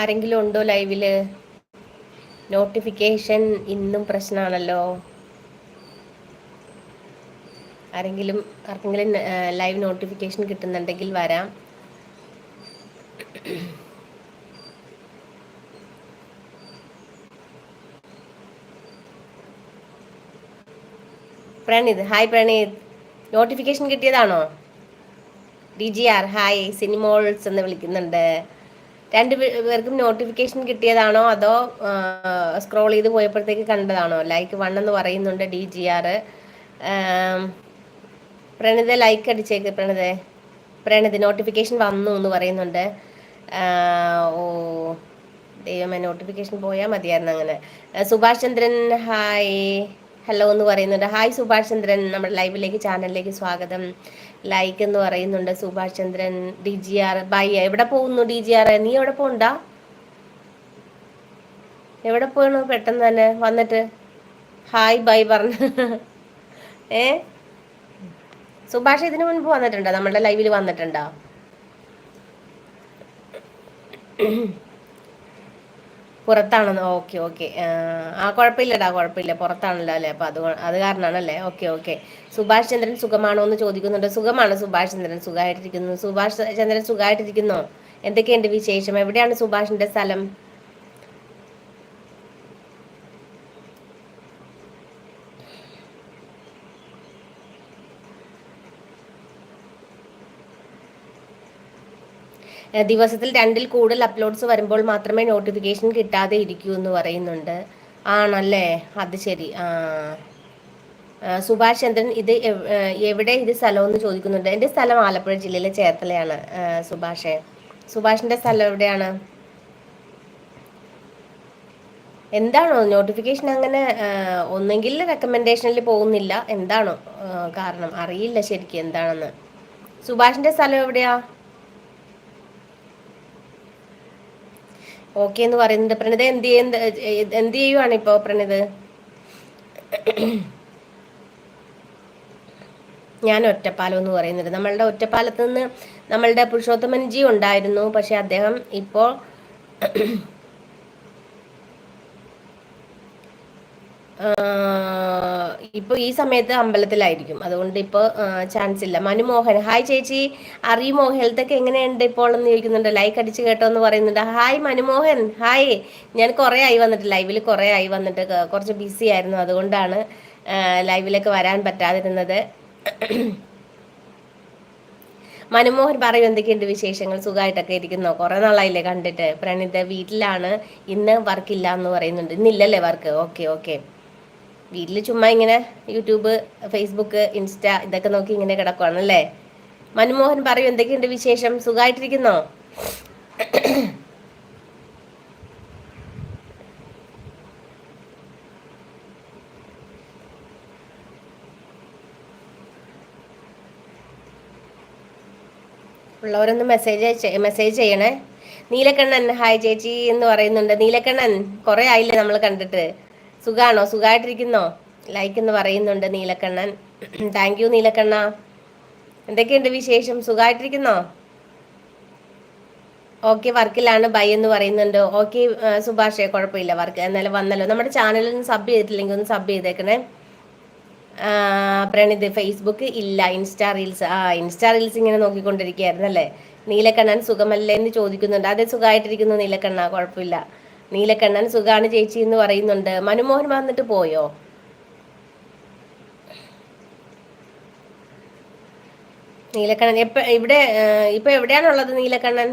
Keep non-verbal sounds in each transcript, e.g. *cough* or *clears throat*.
ആരെങ്കിലും ഉണ്ടോ ലൈവിൽ? നോട്ടിഫിക്കേഷൻ ഇന്നും പ്രശ്നമാണല്ലോ ആരെങ്കിലും ആർക്കെങ്കിലും ലൈവ് നോട്ടിഫിക്കേഷൻ കിട്ടുന്നുണ്ടെങ്കിൽ വരാം. പ്രണീത് ഹായ് പ്രണീത്. നോട്ടിഫിക്കേഷൻ കിട്ടിയതാണോ? ഡി ജി ആർ ഹായ് സിനിമോൾസ് എന്ന് വിളിക്കുന്നുണ്ട്. രണ്ട് പേർക്കും നോട്ടിഫിക്കേഷൻ കിട്ടിയതാണോ? അതോ സ്ക്രോൾ ചെയ്ത് പോയപ്പോഴത്തേക്ക് കണ്ടതാണോ? ലൈക്ക് വൺ എന്ന് പറയുന്നുണ്ട് D G R Pranitha like അടിച്ചേക്ക് Pranitha. Pranith notification വന്നു എന്ന് പറയുന്നുണ്ട്. ഓ ദൈവമേ നോട്ടിഫിക്കേഷൻ പോയാൽ മതിയായിരുന്നു അങ്ങനെ. സുഭാഷ് ചന്ദ്രൻ ഹായ് ഹലോ എന്ന് പറയുന്നുണ്ട്. ഹായ് സുഭാഷ് ചന്ദ്രൻ. നമ്മുടെ ലൈവിലേക്ക് ചാനലിലേക്ക് സ്വാഗതം. ലൈക്ക് എന്ന് പറയുന്നുണ്ട്. Subhash Chandran D G R bye എവിടെ പോകുന്നു ഡി ജി ആർ നീ എവിടെ പോണ്ട? എവിടെ പോകണു പെട്ടെന്ന് തന്നെ? വന്നിട്ട് ഹായ് ബൈ പറഞ്ഞു. ഏ? സുഭാഷ് ഇതിനു മുൻപ് വന്നിട്ടുണ്ടോ? നമ്മുടെ ലൈവിൽ വന്നിട്ടുണ്ടോ? പുറത്താണെന്ന് ഓക്കെ ഓക്കെ. ആ കുഴപ്പമില്ലടാ കുഴപ്പമില്ല. പുറത്താണല്ലോ അല്ലേ? അപ്പോൾ അത് അത് കാരണമാണല്ലേ ഓക്കെ ഓക്കെ. സുഭാഷ് ചന്ദ്രൻ സുഖമാണോ എന്ന് ചോദിക്കുന്നുണ്ട്. സുഖമാണ് സുഭാഷ് ചന്ദ്രൻ. സുഖമായിട്ടിരിക്കുന്നു. സുഭാഷ് ചന്ദ്രൻ സുഖമായിട്ടിരിക്കുന്നോ? എന്തൊക്കെയുണ്ട് വിശേഷം? എവിടെയാണ് സുഭാഷിന്റെ സ്ഥലം? ദിവസത്തിൽ രണ്ടിൽ കൂടുതൽ അപ്ലോഡ്സ് വരുമ്പോൾ മാത്രമേ നോട്ടിഫിക്കേഷൻ കിട്ടാതെ ഇരിക്കൂ എന്ന് പറയുന്നുണ്ട്. ആണല്ലേ? അത് ശരി. ആ. സുഭാഷ് ചന്ദ്രൻ ഇത് എവിടെ ഇത് സ്ഥലം എന്ന് ചോദിക്കുന്നുണ്ട്. എന്റെ സ്ഥലം ആലപ്പുഴ ജില്ലയിലെ ചേർത്തലയാണ് സുഭാഷേ. സുഭാഷിന്റെ സ്ഥലം എവിടെയാണ്? എന്താണോ? നോട്ടിഫിക്കേഷൻ അങ്ങനെ ഒന്നെങ്കിൽ റെക്കമെൻഡേഷനിൽ പോകുന്നില്ല. എന്താണോ? കാരണം അറിയില്ല ശരിക്കും എന്താണെന്ന്. സുഭാഷിന്റെ സ്ഥലം എവിടെയാ? ഓക്കെ എന്ന് പറയുന്നുണ്ട്. പ്രണിത എന്ത് എന്ത് ചെയ്യുവാണ് ഇപ്പോ പ്രണിത്? ഞാൻ ഒറ്റപ്പാലം എന്ന് പറയുന്നുണ്ട് നമ്മളുടെ ഒറ്റപ്പാലത്ത് നിന്ന് നമ്മളുടെ പുരുഷോത്തമൻജി ഉണ്ടായിരുന്നു. പക്ഷെ അദ്ദേഹം ഇപ്പോൾ ഇപ്പോൾ ഈ സമയത്ത് അമ്പലത്തിലായിരിക്കും. അതുകൊണ്ട് ഇപ്പോൾ ചാൻസ് ഇല്ല. മനുമോഹൻ ഹായ് ചേച്ചി അറിയുമോ? ഹെൽത്ത് ഒക്കെ എങ്ങനെയുണ്ട് ഇപ്പോൾ എന്ന് ചോദിക്കുന്നുണ്ട്. ലൈക്ക് അടിച്ച് കേട്ടോ എന്ന് പറയുന്നുണ്ട് ഹായ് മനുമോഹൻ ഹായ് ഞാൻ കുറേ ആയി വന്നിട്ട് ലൈവിൽ കുറേ ആയി വന്നിട്ട് കുറച്ച് ബിസി ആയിരുന്നു. അതുകൊണ്ടാണ് ലൈവിലേക്ക് വരാൻ പറ്റാതിരുന്നത്. മനുമോഹൻ പറയും എന്തൊക്കെയുണ്ട് വിശേഷങ്ങൾ? സുഖമായിട്ടൊക്കെ ഇരിക്കുന്നോ? കുറേ നാളായില്ലേ കണ്ടിട്ട്. പ്രണീത് വീട്ടിലാണ്. ഇന്ന് വർക്കില്ല എന്ന് പറയുന്നുണ്ട്. ഇന്നില്ലല്ലേ വർക്ക് ഓക്കെ ഓക്കെ വീട്ടിൽ ചുമ്മാ ഇങ്ങനെ യൂട്യൂബ് ഫേസ്ബുക്ക് ഇൻസ്റ്റ ഇതൊക്കെ നോക്കി ഇങ്ങനെ കിടക്കുവാണല്ലേ? മൻമോഹൻ പറയൂ എന്തൊക്കെയുണ്ട് വിശേഷം? സുഖമായിട്ടിരിക്കുന്നോ ഉള്ളവരൊന്ന് മെസ്സേജ് മെസ്സേജ് ചെയ്യണേ. നീലക്കണ്ണൻ ഹായ് ചേച്ചി എന്ന് പറയുന്നുണ്ട്. നീലക്കണ്ണൻ കുറെ ആയില്ലേ നമ്മൾ കണ്ടിട്ട്? സുഖാണോ? സുഖമായിട്ടിരിക്കുന്നോ ലൈക്ക് എന്ന് പറയുന്നുണ്ട് നീലക്കണ്ണൻ. *clears throat* Thank you നീലക്കണ്ണ. എന്തൊക്കെയുണ്ട് വിശേഷം? സുഖമായിട്ടിരിക്കുന്നോ ഓക്കെ വർക്കിലാണ് ബൈ എന്ന് പറയുന്നുണ്ട്. ഓക്കെ സുഭാഷേ കുഴപ്പമില്ല വർക്ക്. എന്നാലും വന്നല്ലോ. നമ്മുടെ ചാനലിൽ സബ് ചെയ്തിട്ടില്ലെങ്കിൽ ഒന്ന് സബ് ചെയ്തേക്കണേ. പ്രണിത് ഫേസ്ബുക്ക് ഇല്ല. ഇൻസ്റ്റാ റീൽസ് ആ ഇൻസ്റ്റാ റീൽസ് ഇങ്ങനെ നോക്കിക്കൊണ്ടിരിക്കുകയായിരുന്നു അല്ലേ നീലക്കണ്ണൻ സുഖമല്ലേ എന്ന് ചോദിക്കുന്നുണ്ട്. അതെ സുഖമായിട്ടിരിക്കുന്നു നീലക്കണ്ണ. കുഴപ്പമില്ല. നീലക്കണ്ണൻ സുഖാണ് ചേച്ചി എന്ന് പറയുന്നുണ്ട്. മനുമോഹൻ വന്നിട്ട് പോയോ? നീലക്കണ്ണൻ എപ്പ ഇവിടെ ഇപ്പൊ എവിടെയാണുള്ളത് നീലക്കണ്ണൻ?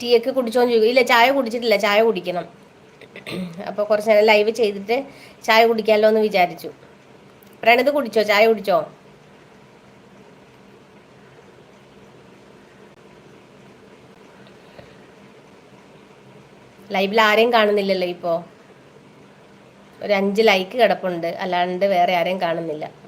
ടീ ഒക്കെ കുടിച്ചോന്ന് ചോദിക്കും. ഇല്ല ചായ കുടിച്ചിട്ടില്ല. ചായ കുടിക്കണം. അപ്പോൾ കുറച്ച് നേരം ലൈവ് ചെയ്തിട്ട് ചായ കുടിക്കാമല്ലോ എന്ന് വിചാരിച്ചു. പ്രണത് കുടിച്ചോ? ചായ കുടിച്ചോ? ലൈവിൽ ആരെയും കാണുന്നില്ലല്ലോ ഇപ്പോ. ഒരു അഞ്ച് ലൈക്ക് കിടപ്പുണ്ട്. അല്ലാണ്ട് വേറെ ആരെയും കാണുന്നില്ല.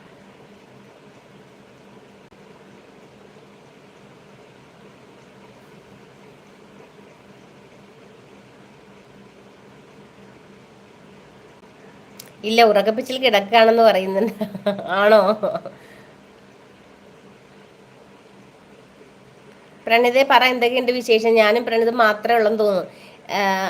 ഇല്ല ഉറക്കപ്പിച്ചിൽ കിടക്കാണെന്ന് പറയുന്നുണ്ട്. ആണോ? പ്രണീതെ പറ എന്തൊക്കെയുണ്ട് വിശേഷം? ഞാനും പ്രണീത് മാത്രമേ ഉള്ളെന്ന് തോന്നുന്നു.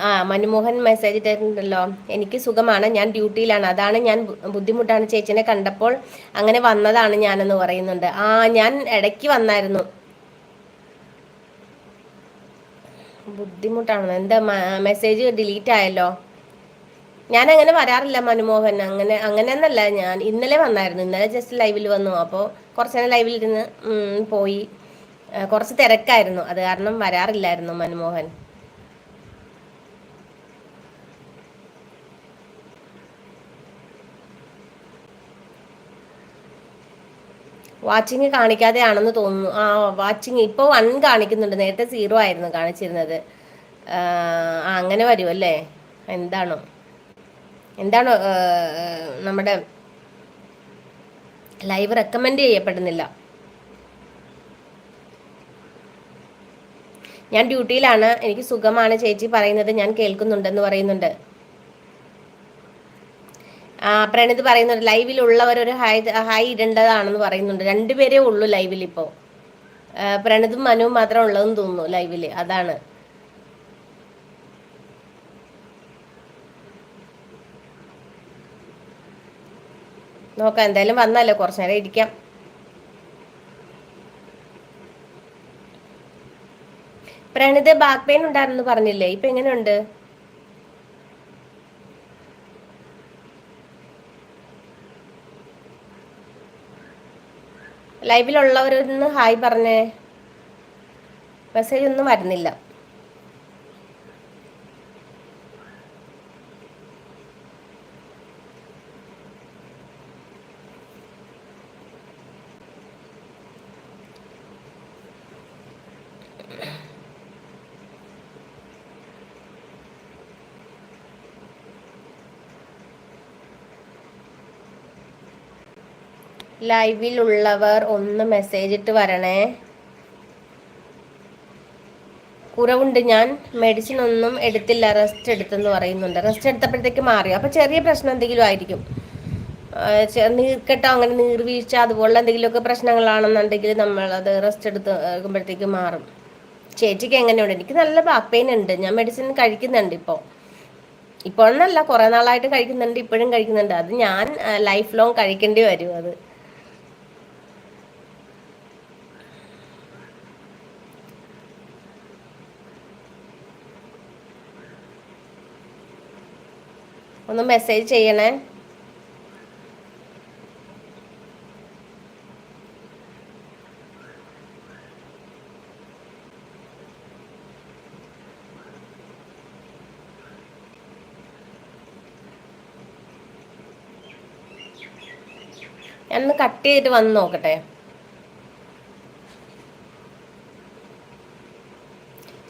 ആ മൻമോഹൻ മെസ്സേജ് ഇട്ടിട്ടുണ്ടല്ലോ. എനിക്ക് സുഖമാണ് ഞാൻ ഡ്യൂട്ടിയിലാണ്. അതാണ് ഞാൻ ബുദ്ധിമുട്ടാണ്. ചേച്ചിനെ കണ്ടപ്പോൾ അങ്ങനെ വന്നതാണ് ഞാനെന്ന് പറയുന്നുണ്ട്. ആ ഞാൻ ഇടയ്ക്ക് വന്നായിരുന്നു. ബുദ്ധിമുട്ടാണ് എന്താ മെസ്സേജ് ഡിലീറ്റ് ആയല്ലോ? ഞാൻ അങ്ങനെ വരാറില്ല മനുമോഹൻ. അങ്ങനെ അങ്ങനെയൊന്നല്ല. ഞാൻ ഇന്നലെ വന്നായിരുന്നു. ഇന്നലെ ജസ്റ്റ് ലൈവിൽ വന്നു. അപ്പോൾ കുറച്ച് നേരം ലൈവിൽ ഇരുന്ന് പോയി. കുറച്ച് തിരക്കായിരുന്നു. അത് കാരണം വരാറില്ലായിരുന്നു മനുമോഹൻ. വാച്ചിങ് കാണിക്കാതെ ആണെന്ന് തോന്നുന്നു. ആ വാച്ചിങ് ഇപ്പോൾ വൺ കാണിക്കുന്നുണ്ട്. നേരത്തെ സീറോ ആയിരുന്നു കാണിച്ചിരുന്നത്. അങ്ങനെ വരുമല്ലേ എന്താണോ? എന്താണോ നമ്മുടെ ലൈവ് റെക്കമെൻഡ് ചെയ്യപ്പെടുന്നില്ല. ഞാൻ ഡ്യൂട്ടിയിലാണ്. എനിക്ക് സുഖമാണ് ചേച്ചി പറയുന്നത്. ഞാൻ കേൾക്കുന്നുണ്ടെന്ന് പറയുന്നുണ്ട്. പ്രണീത് പറയുന്നുണ്ട് ലൈവിലുള്ളവർ ഒരു ഹായ് ഹൈ ഇടേണ്ടതാണെന്ന് പറയുന്നുണ്ട്. രണ്ടുപേരേ ഉള്ളൂ ലൈവിൽ ഇപ്പോൾ പ്രണീതും മനുവും മാത്രം ഉള്ളതെന്ന് തോന്നുന്നു ലൈവിൽ അതാണ്. നോക്കാം എന്തായാലും വന്നല്ലോ കുറച്ചു നേരം ഇരിക്കാം. പ്രണിത ബാക്ക് പെയിൻ ഉണ്ടായിരുന്നു പറഞ്ഞില്ലേ? ഇപ്പൊ എങ്ങനെയുണ്ട്? ലൈവിലുള്ളവരൊന്ന് ഹായ് പറഞ്ഞേ. മെസ്സേജ് ഒന്നും വരുന്നില്ല. ലൈവിലുള്ളവർ ഒന്ന് മെസ്സേജ് ഇട്ട് വരണേ. കുറവുണ്ട് ഞാൻ. മെഡിസിൻ ഒന്നും എടുത്തില്ല. റെസ്റ്റ് എടുത്തെന്ന് പറയുന്നുണ്ട്. റെസ്റ്റ് എടുത്തപ്പോഴത്തേക്ക് മാറി. അപ്പോൾ ചെറിയ പ്രശ്നം എന്തെങ്കിലും ആയിരിക്കും. നീർക്കെട്ടോ അങ്ങനെ നീർവീഴ്ച അതുപോലുള്ള എന്തെങ്കിലുമൊക്കെ പ്രശ്നങ്ങളാണെന്നുണ്ടെങ്കിൽ നമ്മൾ അത് റെസ്റ്റ് എടുക്കുമ്പോഴത്തേക്ക് മാറും. ചേച്ചിക്ക് എങ്ങനെയുണ്ട്? എനിക്ക് നല്ല ബാക്ക് പെയിൻ ഉണ്ട്. ഞാൻ മെഡിസിൻ കഴിക്കുന്നുണ്ട് ഇപ്പോൾ ഇപ്പോഴെന്നല്ല കുറേ നാളായിട്ട് കഴിക്കുന്നുണ്ട്. ഇപ്പോഴും കഴിക്കുന്നുണ്ട്. അത് ഞാൻ ലൈഫ് ലോങ് കഴിക്കേണ്ടി വരും അത്. ഒന്ന് മെസ്സേജ് ചെയ്യണേ. ഞാനൊന്ന് കട്ട് ചെയ്തിട്ട് വന്ന് നോക്കട്ടെ.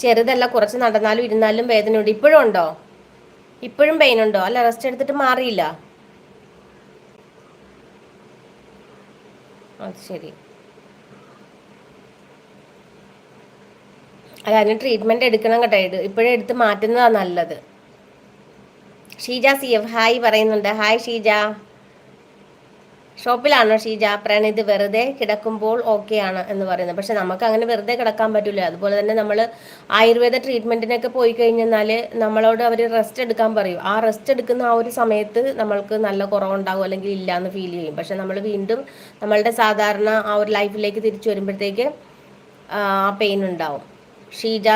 ചെറുതല്ല കുറച്ച് നടന്നാലും ഇരുന്നാലും വേദനയുണ്ട്. ഇപ്പോഴും ഉണ്ടോ? ഇപ്പോഴും പെയിൻ ഉണ്ടോ? അല്ല റെസ്റ്റ് എടുത്തിട്ട് മാറിയില്ല? അത് ശരി. അല്ല അതിന് ട്രീറ്റ്മെന്റ് എടുക്കണം കേട്ടോ ഇത്. ഇപ്പോഴും എടുത്ത് മാറ്റുന്നതാണ് നല്ലത്. ഷീജ സി എഫ് ഹായ് പറയുന്നുണ്ട്. ഹായ് ഷീജ. ഷോപ്പിലാണോ ഷീജ? പ്രണീത് വെറുതെ കിടക്കുമ്പോൾ ഓക്കെ ആണ് എന്ന് പറയുന്നത്. പക്ഷെ നമുക്ക് അങ്ങനെ വെറുതെ കിടക്കാൻ പറ്റില്ല അതുപോലെ തന്നെ നമ്മൾ ആയുർവേദ ട്രീറ്റ്മെന്റിനൊക്കെ പോയി കഴിഞ്ഞാൽ നമ്മളോട് അവർ റെസ്റ്റ് എടുക്കാൻ പറയും. ആ റെസ്റ്റ് എടുക്കുന്ന ആ ഒരു സമയത്ത് നമ്മൾക്ക് നല്ല കുറവുണ്ടാകും അല്ലെങ്കിൽ ഇല്ല എന്ന് ഫീൽ ചെയ്യും. പക്ഷെ നമ്മൾ വീണ്ടും നമ്മളുടെ സാധാരണ ആ ഒരു ലൈഫിലേക്ക് തിരിച്ചു വരുമ്പോഴത്തേക്ക് ആ പെയിൻ ഉണ്ടാവും. ഷീജ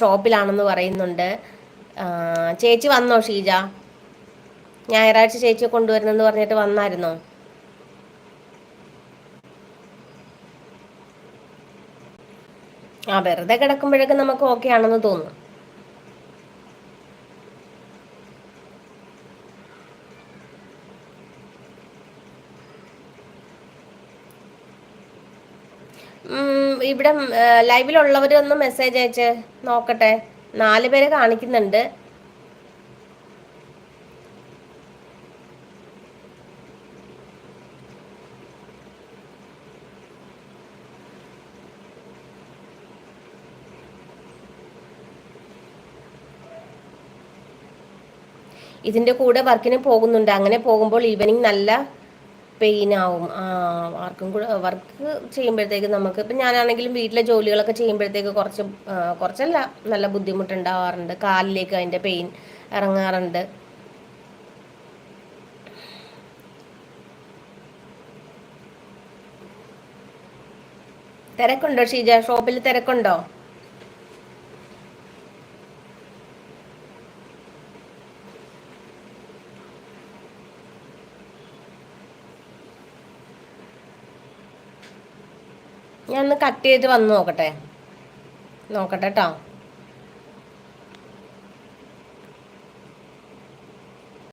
ഷോപ്പിലാണെന്ന് പറയുന്നുണ്ട്. ചേച്ചി വന്നോ ഷീജ? ഞായറാഴ്ച ചേച്ചിയെ കൊണ്ടുവരുന്നെന്ന് പറഞ്ഞിട്ട് വന്നായിരുന്നോ? ആ വെറുതെ കിടക്കുമ്പോഴൊക്കെ നമുക്ക് ഓക്കെ ആണെന്ന് തോന്നും ഇവിടെ ലൈവിലുള്ളവരൊന്ന് മെസ്സേജ് അയച്ച് നോക്കട്ടെ. നാല് പേരെ കാണിക്കുന്നുണ്ട്. ഇതിന്റെ കൂടെ വർക്കിന് പോകുന്നുണ്ട്. അങ്ങനെ പോകുമ്പോൾ ഈവനിങ് നല്ല പെയിൻ ആവും. വർക്കും കൂടെ വർക്ക് ചെയ്യുമ്പോഴത്തേക്ക് നമുക്ക് ഇപ്പം ഞാനാണെങ്കിലും വീട്ടിലെ ജോലികളൊക്കെ ചെയ്യുമ്പോഴത്തേക്ക് കുറച്ച് കുറച്ചല്ല നല്ല ബുദ്ധിമുട്ടുണ്ടാവാറുണ്ട്. കാലിലേക്ക് അതിന്റെ പെയിൻ ഇറങ്ങാറുണ്ട്. തിരക്കുണ്ടോ ഷീജ? ഷോപ്പിൽ തിരക്കുണ്ടോ? ഞാൻ ഒന്ന് കട്ട് ചെയ്ത് വന്ന് നോക്കട്ടെ. നോക്കട്ടെ കേട്ടോ